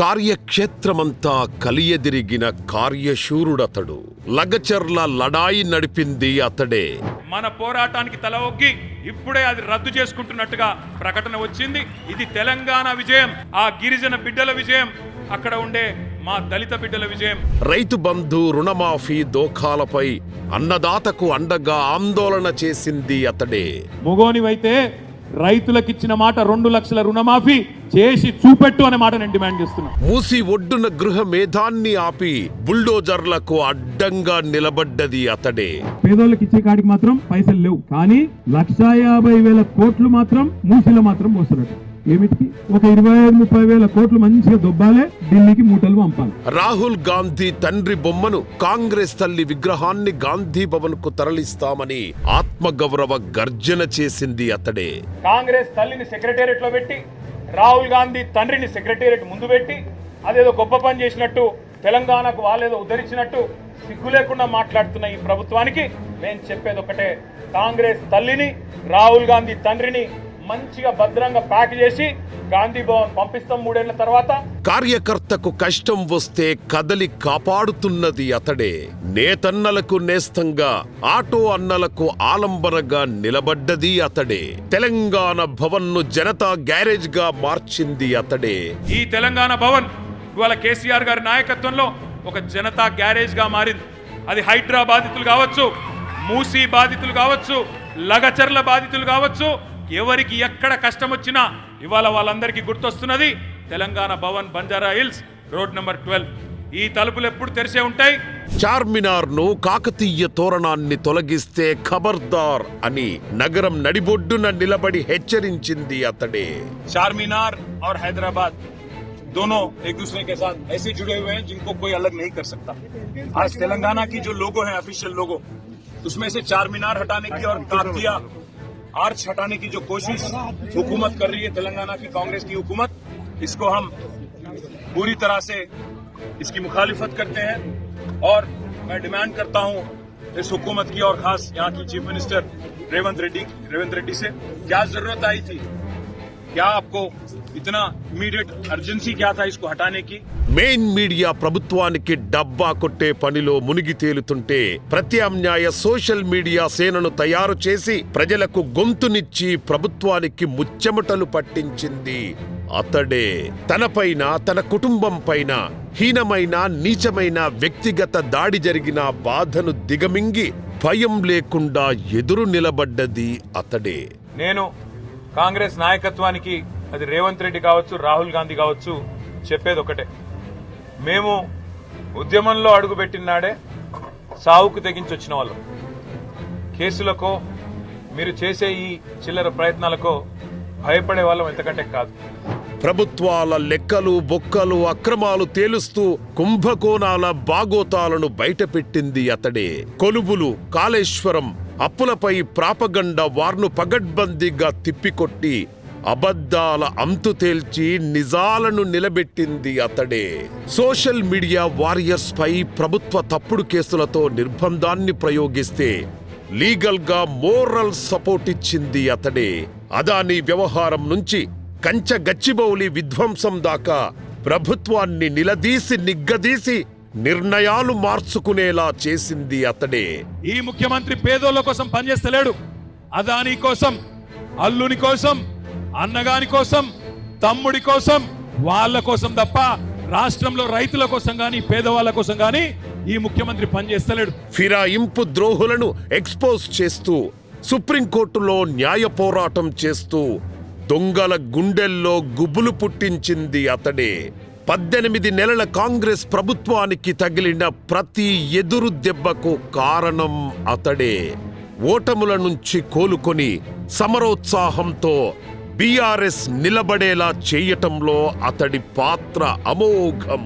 కార్యక్షేత్రమంతా కలియదిరిగిన కార్యశూరుడతడు. లగచర్ల లడాయి నడిపింది అతడే. మన పోరాటానికి తల ఒగ్గి ఇప్పుడే అది రద్దు చేసుకుంటున్నట్టుగా ప్రకటన వచ్చింది. ఇది తెలంగాణ విజయం. ఆ గిరిజన బిడ్డల విజయం. అక్కడ ఉండే మా దళిత బిడ్డల విజయం. రైతు బంధు రుణమాఫీ దోఖాలపై అన్నదాతకు అండగా ఆందోళన చేసింది అతడే. మొగోనివైతే రైతులకిచ్చిన మాట రెండు లక్షల రుణమాఫీ చేసి చూపెట్టు అనే మాట నేను డిమాండ్ చేస్తున్నా. మూసి ఒడ్డున గృహ మేధాన్ని ఆపి బుల్డోజర్లకు అడ్డంగా నిలబడ్డది అతడే. పేదోళ్ళకి ఇచ్చే కాడికి మాత్రం పైసలు లేవు. కానీ లక్షా యాభై వేల కోట్లు మాత్రం మూసిలో మాత్రం పోస్తున్నట్టు ఏమిటికి ఒక ఇరవై ఐదు ముప్పై వేల కోట్లు మంచిగా దొబ్బాలే ఢిల్లీకి మూటలు పంపాలి. రాహుల్ గాంధీ తండ్రి బొమ్మను కాంగ్రెస్ తల్లి విగ్రహాన్ని గాంధీ భవన్కు తరలిస్తామని ఆత్మగౌరవ గర్జన చేసింది అతడే. కాంగ్రెస్ తల్లిని సెక్రటేరియట్లో పెట్టి రాహుల్ గాంధీ తండ్రిని సెక్రటేరియట్ ముందు పెట్టి అదేదో గొప్ప పని చేసినట్టు తెలంగాణకు వాళ్ళేదో ఉద్ధరించినట్టు సిగ్గు లేకుండా మాట్లాడుతున్న ఈ ప్రభుత్వానికి మేము చెప్పేది ఒకటే కాంగ్రెస్ తల్లిని రాహుల్ గాంధీ తండ్రిని మంచిగా భద్రంగా ప్యాక్ చేసి గాంధీ భవన్ పంపిస్తాం మూడేళ్ళ తర్వాత. కార్యకర్తకు కష్టం వస్తే కదలి కాపాడుతున్నది అతడే. నేతన్నలకు నేస్తంగా ఆటో అన్నలకు ఆలంబనగా నిలబడ్డది అతడే. తెలంగాణ భవన్ను జనతా గ్యారేజ్గా మార్చింది అతడే. ఈ తెలంగాణ భవన్ ఇవాళ కేసీఆర్ గారి నాయకత్వంలో ఒక జనతా గ్యారేజ్గా మారింది. అది హైడ్రా బాధితులు కావచ్చు మూసీ బాధితులు కావచ్చు లగచర్ల బాధితులు కావచ్చు ఎవరికి ఎక్కడ కష్టం వచ్చినా ఇవాళ వాళ్ళందరికీ గుర్తొస్తున్నది Telangana Bhavan Banjara Hills road number twelve ఈ తలుపులు ఎప్పుడు తెరిసే ఉంటాయి చార్మినార్ ను కాకతీయ తోరణాన్ని తొలగిస్తే ఖబర్దార్ అని నగరం నడిబొడ్డున నిలబడి హెచ్చరించింది అతడే चार मीनार और हैदराबाद दोनों एक दूसरे के साथ ऐसे जुड़े हुए हैं जिनको कोई अलग नहीं कर सकता आज तेलंगाना की जो लोगो है ऑफिशियल लोगो उसमें से चार मीनार हटाने की और काकतिया आर्च हटाने की जो कोशिश हुकूमत कर रही है, तेलंगाना की कांग्रेस की हुकूमत, इसको हम पूरी तरह से इसकी मुखालिफत करते हैं। और मैं डिमांड करता हूँ इस हुकूमत की और खास यहाँ की चीफ मिनिस्टर रेवंत रेड्डी रेवंत रेड्डी से, क्या ज़रूरत आई थी? क्या आपको इतना इमीडिएट अर्जेंसी क्या था इसको हटाने की మెయిన్ మీడియా ప్రభుత్వానికి డబ్బా కొట్టే పనిలో మునిగి తేలుతుంటే ప్రత్యామ్నాయ సోషల్ మీడియా సేనను తయారు చేసి ప్రజలకు గొంతునిచ్చి ప్రభుత్వానికి ముచ్చెమటలు పట్టించింది అతడే తనపైన తన కుటుంబం పైన హీనమైన నీచమైన వ్యక్తిగత దాడి జరిగిన బాధను దిగమింగి భయం లేకుండా ఎదురు నిలబడ్డది అతడే నేను కాంగ్రెస్ నాయకత్వానికి అది రేవంత్ రెడ్డి కావచ్చు రాహుల్ గాంధీ కావచ్చు చెప్పేది ఒకటే. మేము ఉద్యమంలో అడుగుపెట్టిన నాడే సావుకు తెగించి వచ్చిన వాళ్ళం. కేసులకో మీరు చేసే ఈ చిల్లర ప్రయత్నాలకో భయపడే వాళ్ళం ఎంతకంటే కాదు. ప్రభుత్వాల లెక్కలు బొక్కలు అక్రమాలు తేలుస్తూ కుంభకోణాల బాగోతాలను బయటపెట్టింది అతడే. కొలువులు కాళేశ్వరం అప్పులపై ప్రాపగండ వార్ను పగడ్బందీగా తిప్పికొట్టి అబద్ధాల అంతు తేల్చి నిజాలను నిలబెట్టింది అతడే. సోషల్ మీడియా వారియర్స్ పై ప్రభుత్వ తప్పుడు కేసులతో నిర్బంధాన్ని ప్రయోగిస్తే లీగల్గా మోరల్ సపోర్ట్ ఇచ్చింది అతడే. అదాని వ్యవహారం నుంచి కంచ గచ్చిబౌలి విధ్వంసం దాకా ప్రభుత్వాన్ని నిలదీసి నిగ్గదీసి నిర్ణయాలు మార్చుకునేలా చేసింది అతడే. ఈ ముఖ్యమంత్రి పేదోళ్ళ కోసం పనిచేస్తలేడు. అదాని కోసం అల్లుని కోసం అన్నగాని కోసం తమ్ముడి కోసం వాళ్ళ కోసం తప్ప రాష్ట్రంలో రైతుల కోసం గాని పేదవాళ్ళ కోసం గాని ఈ ముఖ్యమంత్రి పనిచేస్తలేడు. ఫిరాయింపు ద్రోహులను ఎక్స్పోజ్ చేస్తూ సుప్రీంకోర్టులో న్యాయ పోరాటం చేస్తూ దొంగల గుండెల్లో గుబులు పుట్టించింది అతడే. పద్దెనిమిది నెలల కాంగ్రెస్ ప్రభుత్వానికి తగిలిన ప్రతి ఎదురు దెబ్బకు కారణం అతడే. ఓటముల నుంచి కోలుకొని సమరోత్సాహంతో బీఆర్ఎస్ నిలబడేలా చేయటంలో అతడి పాత్ర అమోఘం.